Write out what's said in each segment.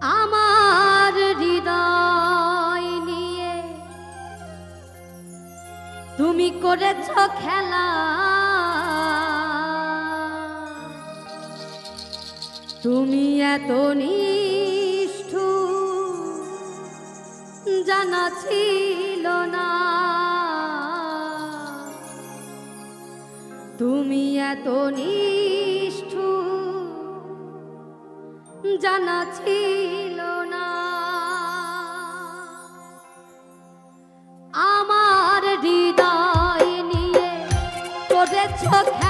আমার হৃদয় নিয়ে। তুমি করেছ খেলা। তুমি এত নিষ্ঠু জানা ছিল না। তুমি এত নিষ্ঠু জানা ছিল না। আমার হৃদয় নিয়ে করেছ খেলা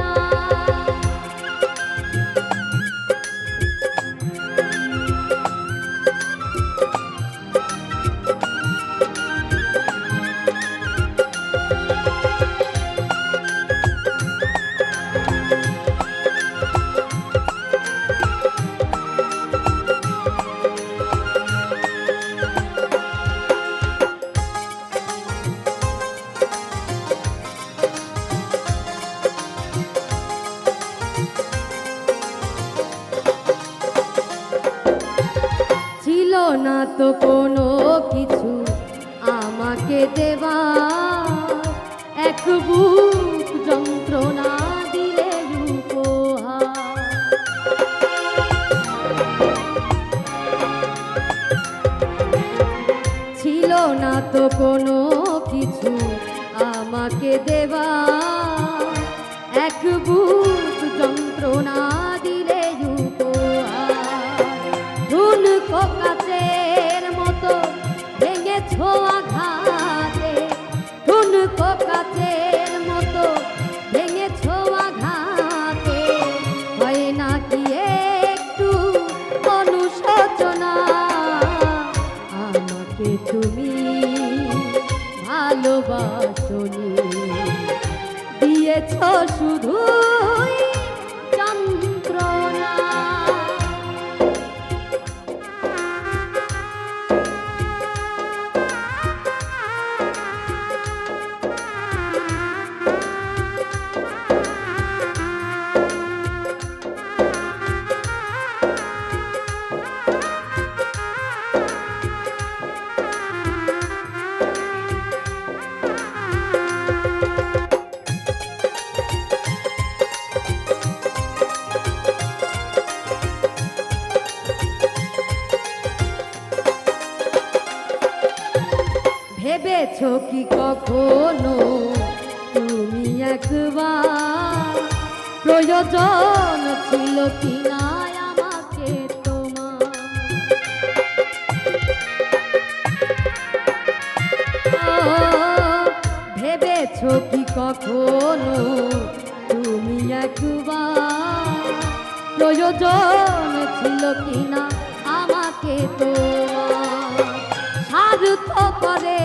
না তো কোনো কিছু আমাকে দেবা। এক বুক যন্ত্রণা ছিল না তো কোনো কিছু আমাকে দেবা। শুধুই ভেবেছ কি কখনো? তুমি একবার প্রয়োজন ছিল কি না আমাকে তোমার? ভেবেছ কি কখনো? তুমি একবার প্রয়োজন ছিল কি না আমাকে তোমার? স্বার্থপরের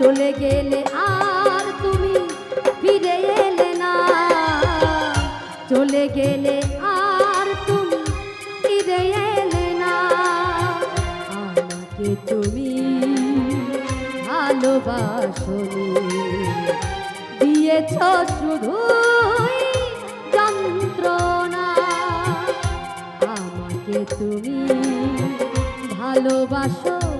চলে গেলে আর তুমি ফিরে এলে না। চলে গেলে আর তুমি ফিরে এলে না। আমাকে তুমি ভালোবাসনি দিয়েছ শুধুই যন্ত্রণা। আমাকে তুমি ভালোবাসনি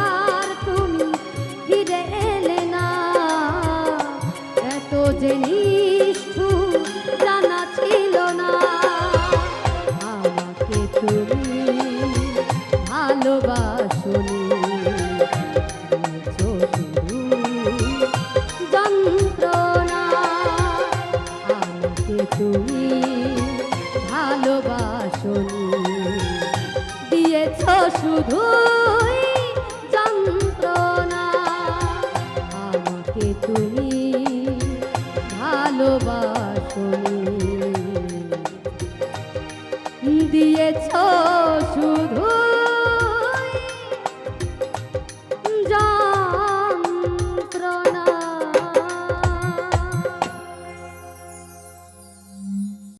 তুমি ভালোবাসনি। দিয়েছ শুধুই